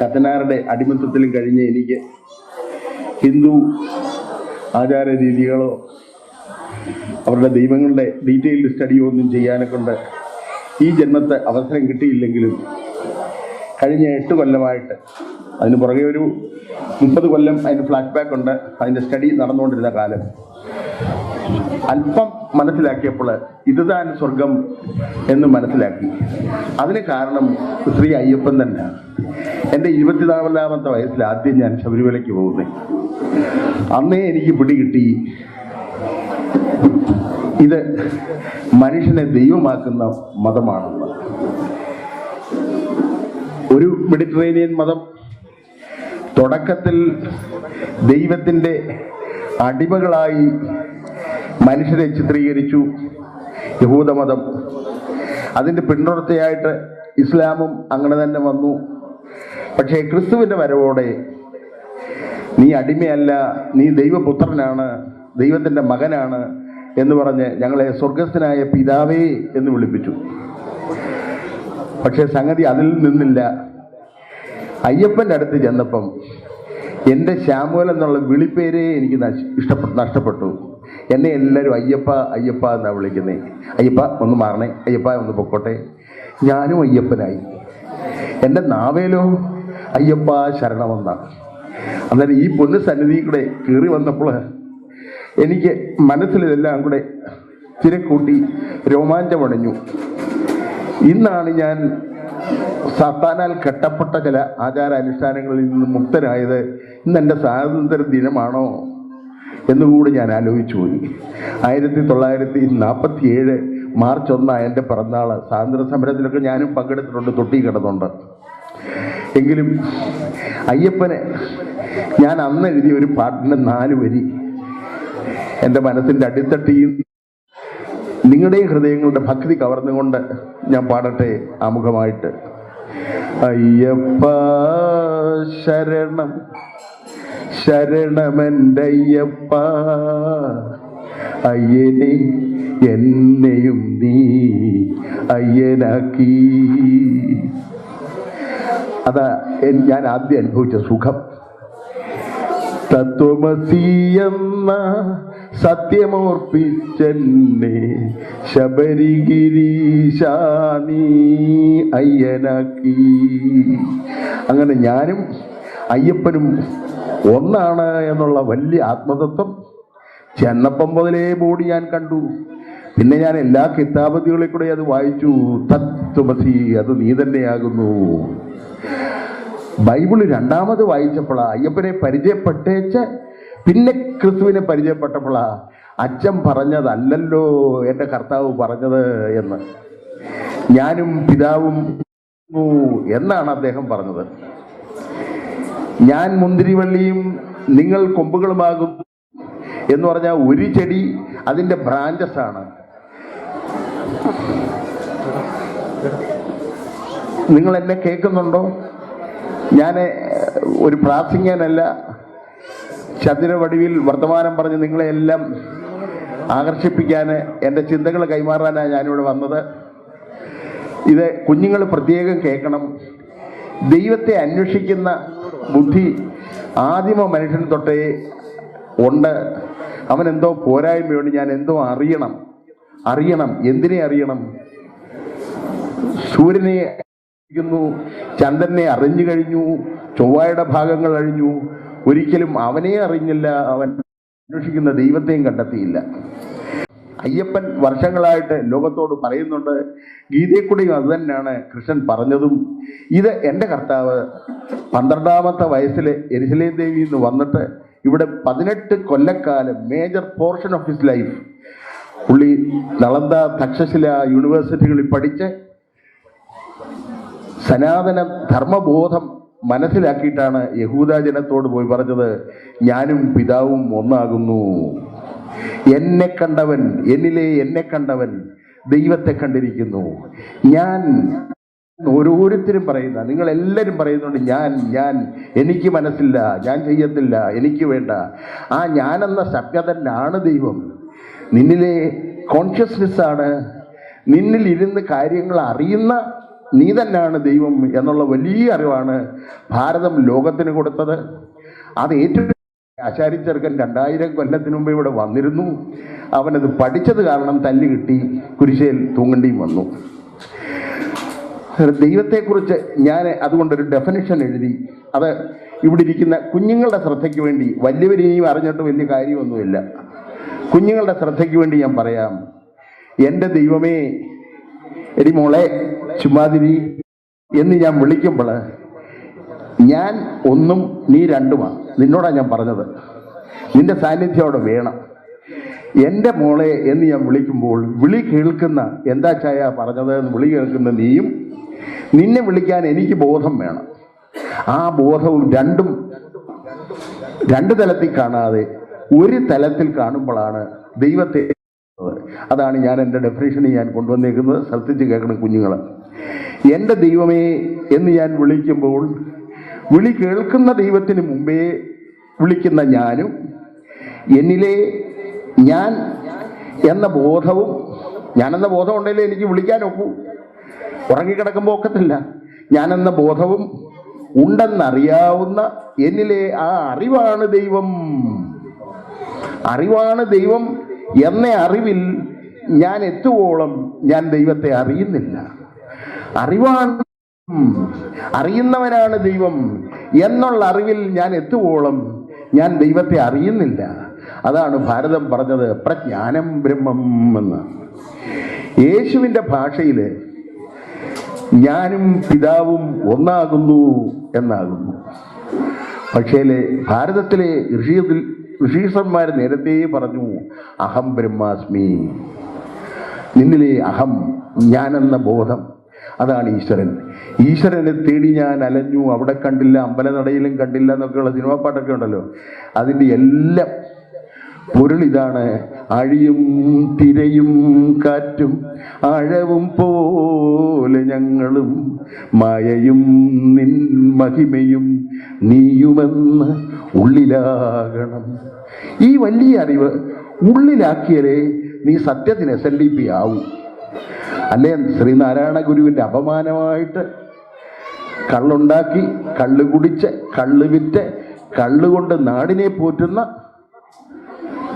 കത്തനാരുടെ അടിമത്തത്തിലും കഴിഞ്ഞ എനിക്ക് ഹിന്ദു ആചാര രീതികളോ അവരുടെ ദൈവങ്ങളുടെ ഡീറ്റെയിൽഡ് സ്റ്റഡിയോ ഒന്നും ചെയ്യാനെ കൊണ്ട് ഈ ജന്മത്തെ അവസരം കിട്ടിയില്ലെങ്കിലും കഴിഞ്ഞ എട്ട് കൊല്ലമായിട്ട് അതിന് പുറകെ ഒരു മുപ്പത് കൊല്ലം അതിന് ഫ്ലാഷ് ബാക്ക് ഉണ്ട്. അതിന്റെ സ്റ്റഡി നടന്നുകൊണ്ടിരുന്ന കാലം. അല്പം മനസ്സിലാക്കിയപ്പോൾ ഇതുതാൻ സ്വർഗം എന്ന് മനസ്സിലാക്കി. അതിന് കാരണം ശ്രീ അയ്യപ്പൻ തന്നെയാണ്. എന്റെ ഇരുപത്തിനാലാമത്തെ വയസ്സിൽ ആദ്യം ഞാൻ ശബരിമലയ്ക്ക് പോകുന്നത് അന്നേ എനിക്ക് പിടികിട്ടി. ഇത് മനുഷ്യനെ ദൈവമാക്കുന്ന മതമാണെന്ന് ഒരു മെഡിറ്ററേനിയൻ മതം തുടക്കത്തിൽ ദൈവത്തിന്റെ അടിമകളായി മനുഷ്യരെ ചിത്രീകരിച്ചു. യഹൂദമതം അതിന്റെ പിന്തുടർച്ചയായിട്ട് ഇസ്ലാമും അങ്ങനെ തന്നെ വന്നു. പക്ഷേ ക്രിസ്തുവിന്റെ വരവോടെ നീ അടിമയല്ല നീ ദൈവപുത്രനാണ് ദൈവത്തിന്റെ മകനാണ് എന്ന് പറഞ്ഞ് ഞങ്ങളെ സ്വർഗസ്ഥനായ പിതാവേ എന്ന് വിളിപ്പിച്ചു. പക്ഷേ സംഗതി അതിൽ നിന്നില്ല. അയ്യപ്പന്റെ അടുത്ത് ചെന്നപ്പം എന്റെ ശ്യാമുവൽ എന്നുള്ള വിളിപ്പേരേ എനിക്ക് ഇഷ്ടപ്പെട്ടു നഷ്ടപ്പെട്ടു. എന്നെ എല്ലാവരും അയ്യപ്പ അയ്യപ്പ എന്നാണ് വിളിക്കുന്നത് അയ്യപ്പ ഒന്ന് മാറണേ. അയ്യപ്പ ഒന്ന് പൊക്കോട്ടെ. ഞാനും അയ്യപ്പനായി. എന്റെ നാവേലോ? അയ്യപ്പ ശരണമെന്ന അന്നേരം ഈ പൊന്നു സന്നിധി കൂടെ കയറി വന്നപ്പോൾ എനിക്ക് മനസ്സിലിതെല്ലാം കൂടെ തിരക്കൂട്ടി രോമാഞ്ചമടഞ്ഞു ഇന്നാണ് ഞാൻ സത്താനാൽ കെട്ടപ്പെട്ട ചില ആചാരാനുഷ്ഠാനങ്ങളിൽ നിന്ന് മുക്തനായത്. ഇന്ന് എന്റെ സ്വാതന്ത്ര്യ ദിനമാണോ എന്നുകൂടി ഞാൻ ആലോചിച്ചു പോയി ആയിരത്തി തൊള്ളായിരത്തി നാൽപ്പത്തി ഏഴ് മാർച്ച് ഒന്നാണ് എന്റെ പിറന്നാൾ സ്വാതന്ത്ര്യ സമരത്തിലൊക്കെ ഞാനും പങ്കെടുത്തിട്ടുണ്ട് തൊട്ടി കിടന്നുണ്ട്. എങ്കിലും അയ്യപ്പനെ ഞാൻ അന്ന് എഴുതിയ ഒരു പാട്ടിന്റെ നാല് വരി എന്റെ മനസ്സിന്റെ അടിത്തട്ടിയും നിങ്ങളുടെ ഹൃദയങ്ങളുടെ ഭക്തി കവർന്നുകൊണ്ട് ഞാൻ പാടട്ടെ ആമുഖമായിട്ട്. അയ്യപ്പ ശരണം. ശരണമെന്റെ അയ്യപ്പ അയ്യനെ എന്നെയും നീ അയ്യനാക്കി. അതാ ഞാൻ ആദ്യം അനുഭവിച്ച സുഖം. തത്വമസീയെന്ന സത്യമോർപ്പിച്ചെന്നെ ശബരിഗിരീശാനി അയ്യനാക്കി. അങ്ങനെ ഞാനും അയ്യപ്പനും ഒന്നാണ് എന്നുള്ള വലിയ ആത്മതത്വം. ചെന്നപ്പം മുതലേ ബോഡി ഞാൻ കണ്ടു. പിന്നെ ഞാൻ എല്ലാ കിതാബുകളിൽ കൂടെ അത് വായിച്ചു. തത്വമസി അത് നീ തന്നെയാകുന്നു. ബൈബിൾ രണ്ടാമത് വായിച്ചപ്പോഴാ അയ്യപ്പനെ പരിചയപ്പെട്ടേച്ച് പിന്നെ ക്രിസ്തുവിനെ പരിചയപ്പെട്ടപ്പോഴാ അച്ഛൻ പറഞ്ഞതല്ലല്ലോ എന്റെ കർത്താവ് പറഞ്ഞത് എന്ന്. ഞാനും പിതാവും എന്നാണ് അദ്ദേഹം പറഞ്ഞത്. ഞാൻ മുന്തിരിവള്ളിയും നിങ്ങൾ കൊമ്പുകളുമാകും എന്ന് പറഞ്ഞാൽ ഒരു ചെടി അതിന്റെ ബ്രാഞ്ചസ് ആണ്. നിങ്ങൾ എന്നെ കേൾക്കുന്നുണ്ടോ? ഞാൻ ഒരു പ്രാർത്ഥിക്കാനല്ല ചതുരവടിവിൽ വർത്തമാനം പറഞ്ഞ് നിങ്ങളെയെല്ലാം ആകർഷിപ്പിക്കാൻ എന്റെ ചിന്തകൾ കൈമാറാനാണ് ഞാനിവിടെ വന്നത്. ഇത് കുഞ്ഞുങ്ങൾ പ്രത്യേകം കേൾക്കണം. ദൈവത്തെ അന്വേഷിക്കുന്ന ബുദ്ധി ആദിമ മനുഷ്യൻ തൊട്ടേ ഉണ്ട്. അവൻ എന്തോ പോരായ്മയുണ്ട് ഞാൻ എന്തോ അറിയണം. അറിയണം. എന്തിനെ അറിയണം? സൂര്യനെ അറിയുന്നു ചന്ദ്രനെ അറിഞ്ഞു കഴിഞ്ഞു. ചൊവ്വായുടെ ഭാഗങ്ങൾ അഴിഞ്ഞു ഒരിക്കലും അവനെ അറിഞ്ഞില്ല. അവൻ അന്വേഷിക്കുന്ന ദൈവത്തെയും കണ്ടെത്തിയില്ല. അയ്യപ്പൻ വർഷങ്ങളായിട്ട് ലോകത്തോട് പറയുന്നുണ്ട്. ഗീതയെക്കൂടെയും അത് തന്നെയാണ് കൃഷ്ണൻ പറഞ്ഞതും. ഇത് എന്റെ കർത്താവ് പന്ത്രണ്ടാമത്തെ വയസ്സിൽ എരിശലേം ദേവി നിന്ന് വന്നിട്ട് ഇവിടെ പതിനെട്ട് കൊല്ലക്കാലം major portion of his life പുള്ളി നളന്ദ തക്ഷശില യൂണിവേഴ്സിറ്റികളിൽ പഠിച്ച് സനാതന ധർമ്മബോധം മനസ്സിലാക്കിയിട്ടാണ് യഹൂദാജനത്തോട് പോയി പറഞ്ഞത് ഞാനും പിതാവും ഒന്നാകുന്നു. എന്നെ കണ്ടവൻ എന്നിലെ എന്നെ കണ്ടവൻ ദൈവത്തെ കണ്ടിരിക്കുന്നു. ഞാൻ ഓരോരുത്തരും പറയുന്ന നിങ്ങൾ എല്ലാവരും പറയുന്നുണ്ട് ഞാൻ ഞാൻ എനിക്ക് മനസ്സില്ല ഞാൻ ചെയ്യത്തില്ല എനിക്ക് വേണ്ട. ആ ഞാനെന്ന സഭ്യതന്നാണ് ദൈവം. നിന്നിലെ കോൺഷ്യസ്നെസ് ആണ്. നിന്നിൽ ഇരുന്ന് കാര്യങ്ങൾ അറിയുന്ന നീ തന്നെയാണ് ദൈവം എന്നുള്ള വലിയ അറിവാണ് ഭാരതം ലോകത്തിന് കൊടുത്തത്. അത് ഏറ്റവും ആശാരി ചെറുക്കൻ രണ്ടായിരം കൊല്ലത്തിന് മുമ്പ് ഇവിടെ വന്നിരുന്നു. അവനത് പഠിച്ചത് കാരണം തല്ലി കിട്ടി കുരിശയിൽ തൂങ്ങണ്ടിയും വന്നു. ദൈവത്തെക്കുറിച്ച് ഞാൻ അതുകൊണ്ടൊരു ഡെഫിനിഷൻ എഴുതി. അത് ഇവിടെ ഇരിക്കുന്ന കുഞ്ഞുങ്ങളുടെ ശ്രദ്ധയ്ക്ക് വേണ്ടി. വലിയവരിനിയും അറിഞ്ഞിട്ട് വലിയ കാര്യമൊന്നുമില്ല. കുഞ്ഞുങ്ങളുടെ ശ്രദ്ധയ്ക്ക് വേണ്ടി ഞാൻ പറയാം. എന്റെ ദൈവമേ എടി മോളെ ചുമ്മാതിരി എന്ന് ഞാൻ വിളിക്കുമ്പോൾ ഞാൻ ഒന്നും നീ രണ്ടുമാണ് നിന്നോടാണ് ഞാൻ പറഞ്ഞത്. നിന്റെ സാന്നിധ്യം അവിടെ വേണം. എന്റെ മോളെ എന്ന് ഞാൻ വിളിക്കുമ്പോൾ വിളി കേൾക്കുന്ന എന്താ ചായ പറഞ്ഞത് എന്ന് വിളി കേൾക്കുന്ന നീയും നിന്നെ വിളിക്കാൻ എനിക്ക് ബോധം വേണം. ആ ബോധവും രണ്ടും രണ്ട് തലത്തിൽ കാണാതെ ഒരു തലത്തിൽ കാണുമ്പോഴാണ് ദൈവത്തെ അതാണ് ഞാൻ എന്റെ ഡെഫിനേഷൻ ഞാൻ കൊണ്ടുവന്നേക്കുന്നത്. ശ്രദ്ധിച്ച് കേൾക്കണം കുഞ്ഞുങ്ങൾ എന്റെ ദൈവമേ എന്ന് ഞാൻ വിളിക്കുമ്പോൾ വിളി കേൾക്കുന്ന ദൈവത്തിന് മുമ്പേ വിളിക്കുന്ന ഞാനും എന്നിലെ ഞാൻ എന്ന ബോധവും ഞാനെന്ന ബോധം ഉണ്ടെങ്കിലേ എനിക്ക് വിളിക്കാൻ ഒക്കൂ. ഉറങ്ങിക്കിടക്കുമ്പോൾ ഒക്കത്തില്ല. ഞാനെന്ന ബോധവും ഉണ്ടെന്നറിയാവുന്ന എന്നിലെ ആ അറിവാണ് ദൈവം. അറിവാണ് ദൈവം എന്ന അറിവിൽ ഞാൻ എത്തുവോളം ഞാൻ ദൈവത്തെ അറിയുന്നില്ല. അറിവാണ് അറിയുന്നവനാണ് ദൈവം എന്നുള്ള അറിവിൽ ഞാൻ എത്തുവോളം ഞാൻ ദൈവത്തെ അറിയുന്നില്ല. അതാണ് ഭാരതം പറഞ്ഞത് പ്രജ്ഞാനം ബ്രഹ്മം എന്ന്. യേശുവിന്റെ ഭാഷയിൽ ഞാനും പിതാവും ഒന്നാകുന്നു എന്നാകുന്നു. പക്ഷേ ഭാരതത്തിലെ ഋഷി ഋഷീസന്മാർ നേരത്തെ പറഞ്ഞു അഹം ബ്രഹ്മാസ്മി. നിന്നിലെ അഹം ഞാനെന്ന ബോധം. അതാണ് ഈശ്വരൻ. ഈശ്വരനെ തേടി ഞാൻ അലഞ്ഞു അവിടെ കണ്ടില്ല അമ്പലനടയിലും കണ്ടില്ല എന്നൊക്കെയുള്ള സിനിമാ പാട്ടൊക്കെ ഉണ്ടല്ലോ. അതിന്റെ എല്ലാം പൊരുൾ ഇതാണ് അഴിയും തിരയും കാറ്റും ആഴവും പോലെ ഞങ്ങളും മായയും നിൻ മഹിമയും നീയുമെന്ന് ഉള്ളിലാകണം. ഈ വലിയ അറിവ് ഉള്ളിലാക്കിയാലേ നീ സത്യത്തിന് എസ് എൽ ഡി പി ആവും. അല്ലേ ശ്രീനാരായണ ഗുരുവിന്റെ അപമാനമായിട്ട് കള്ളുണ്ടാക്കി കള്ള് കുടിച്ച് കള്ള് വിറ്റ് കള്ളുകൊണ്ട് നാടിനെ പോറ്റുന്ന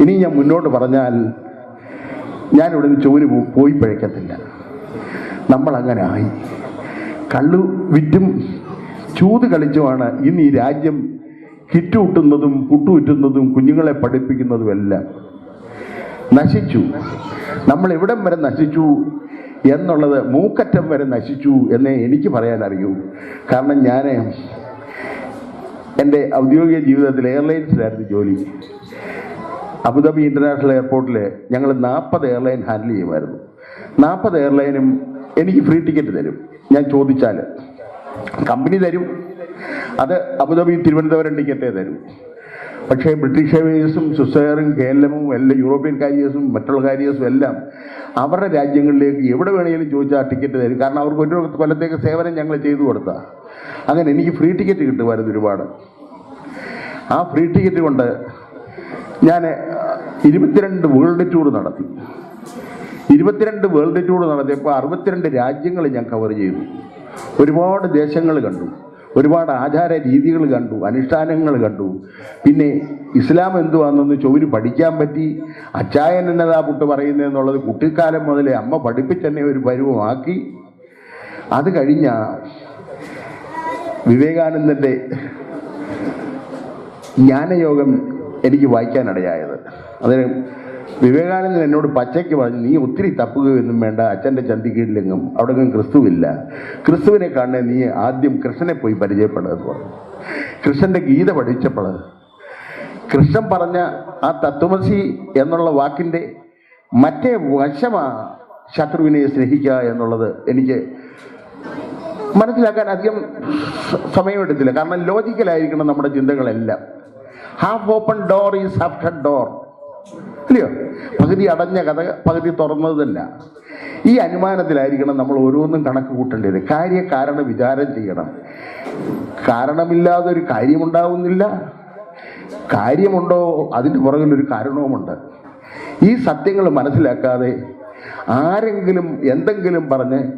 ഇനി ഞാൻ മുന്നോട്ട് പറഞ്ഞാൽ ഞാൻ നിന്ന് ചോര് പോയി പഴക്കത്തില്ല. നമ്മൾ അങ്ങനെ ആയി കള്ളു വിറ്റും ചൂത് കളിച്ചുമാണ് ഇന്ന് ഈ രാജ്യം കിറ്റുകൂട്ടുന്നതും പുട്ടുവിറ്റുന്നതും കുഞ്ഞുങ്ങളെ പഠിപ്പിക്കുന്നതും എല്ലാം. നശിച്ചു. നമ്മൾ എവിടം വരെ നശിച്ചു എന്നുള്ളത് മൂക്കറ്റം വരെ നശിച്ചു എന്നേ എനിക്ക് പറയാൻ അറിയൂ കാരണം ഞാൻ എന്റെ ഔദ്യോഗിക ജീവിതത്തിൽ എയർലൈൻസിലായിരുന്നു ജോലി. അബുദാബി ഇന്റർനാഷണൽ എയർപോർട്ടിൽ ഞങ്ങൾ നാൽപ്പത് എയർലൈൻ ഹാൻഡിൽ ചെയ്യുമായിരുന്നു. നാൽപ്പത് എയർലൈനും എനിക്ക് ഫ്രീ ടിക്കറ്റ് തരും. ഞാൻ ചോദിച്ചാൽ കമ്പനി തരും. അത് അബുദാബി തിരുവനന്തപുരം ടിക്കറ്റേ തരും. പക്ഷേ ബ്രിട്ടീഷ് എയർവേസും സ്വിസ്സെയറും കെ എൽ എമ്മും എല്ലാ യൂറോപ്യൻ കാരിയേഴ്സും മറ്റുള്ള കാരിയേഴ്സും എല്ലാം അവരുടെ രാജ്യങ്ങളിലേക്ക് എവിടെ വേണമെങ്കിലും ചോദിച്ചാൽ ടിക്കറ്റ് തരും. കാരണം അവർക്ക് ഒരു കൊല്ലത്തേക്ക് സേവനം ഞങ്ങൾ ചെയ്തു കൊടുത്താ. അങ്ങനെ എനിക്ക് ഫ്രീ ടിക്കറ്റ് കിട്ടുമായിരുന്നു ഒരുപാട്. ആ ഫ്രീ ടിക്കറ്റ് കൊണ്ട് ഞാൻ ഇരുപത്തിരണ്ട് വേൾഡ് ടൂർ നടത്തി. ഇരുപത്തിരണ്ട് വേൾഡ് ടൂർ നടത്തിയപ്പോൾ അറുപത്തിരണ്ട് രാജ്യങ്ങൾ ഞാൻ കവർ ചെയ്തു. ഒരുപാട് ദേശങ്ങൾ കണ്ടു. ഒരുപാട് ആചാര രീതികൾ കണ്ടു. അനുഷ്ഠാനങ്ങൾ കണ്ടു. പിന്നെ ഇസ്ലാം എന്തുവാണെന്നൊന്ന് ചോര് പഠിക്കാൻ പറ്റി. അച്ചായൻ എന്നതാ പുട്ട് പറയുന്നതെന്നുള്ളത് കുട്ടിക്കാലം മുതലേ അമ്മ പഠിപ്പിച്ചെന്നെ ഒരു പരുവമാക്കി. അത് കഴിഞ്ഞ വിവേകാനന്ദന്റെ ജ്ഞാനയോഗം എനിക്ക് വായിക്കാനിടയായത്. അതിന് വിവേകാനന്ദൻ എന്നോട് പച്ചയ്ക്ക് പറഞ്ഞു നീ ഒത്തിരി തപ്പുകയൊന്നും വേണ്ട അച്ഛന്റെ ചന്തിക്കീഴിലെങ്ങും അവിടെ ഒന്നും ക്രിസ്തുവില്ല. ക്രിസ്തുവിനെ കാണുന്ന നീ ആദ്യം കൃഷ്ണനെ പോയി പരിചയപ്പെടുന്നത് പറഞ്ഞു. കൃഷ്ണന്റെ ഗീത പഠിച്ചപ്പോൾ കൃഷ്ണൻ പറഞ്ഞ ആ തത്വമസി എന്നുള്ള വാക്കിന്റെ മറ്റേ വശമാ ശത്രുവിനെ സ്നേഹിക്കുക എന്നുള്ളത് എനിക്ക് മനസ്സിലാക്കാൻ അധികം സമയമെടുത്തില്ല. കാരണം ലോജിക്കലായിരിക്കണം നമ്മുടെ ചിന്തകളെല്ലാം. Half open door is half door ഇല്ലയോ? പകുതി അടഞ്ഞ കഥ പകുതി തുറന്നതല്ല. ഈ അനുമാനത്തിലായിരിക്കണം നമ്മൾ ഓരോന്നും കണക്ക് കൂട്ടേണ്ടത്. കാര്യ കാരണ വിചാരം ചെയ്യണം. കാരണമില്ലാതെ ഒരു കാര്യമുണ്ടാവുന്നില്ല. കാര്യമുണ്ടോ അതിന്റെ പുറകിലൊരു കാരണവുമുണ്ട്. ഈ സത്യങ്ങൾ മനസ്സിലാക്കാതെ ആരെങ്കിലും എന്തെങ്കിലും പറഞ്ഞ്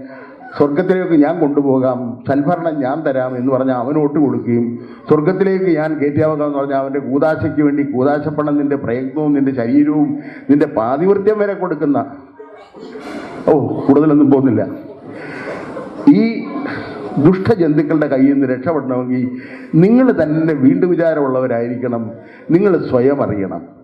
സ്വർഗത്തിലേക്ക് ഞാൻ കൊണ്ടുപോകാം സൽഭരണം ഞാൻ തരാം എന്ന് പറഞ്ഞാൽ അവനോട്ട് കൊടുക്കുകയും സ്വർഗത്തിലേക്ക് ഞാൻ കയറ്റിയാവുക എന്ന് പറഞ്ഞാൽ അവന്റെ കൂതാശയ്ക്ക് വേണ്ടി കൂതാശപ്പണം നിന്റെ പ്രയത്നവും നിന്റെ ശരീരവും നിന്റെ പാതിവൃത്യം വരെ കൊടുക്കുന്ന. ഓ കൂടുതലൊന്നും പോകുന്നില്ല. ഈ ദുഷ്ടജന്തുക്കളുടെ കയ്യിൽ നിന്ന് രക്ഷപ്പെടണമെങ്കിൽ നിങ്ങൾ തന്നെ വീണ്ടും വിചാരമുള്ളവരായിരിക്കണം. നിങ്ങൾ സ്വയം അറിയണം.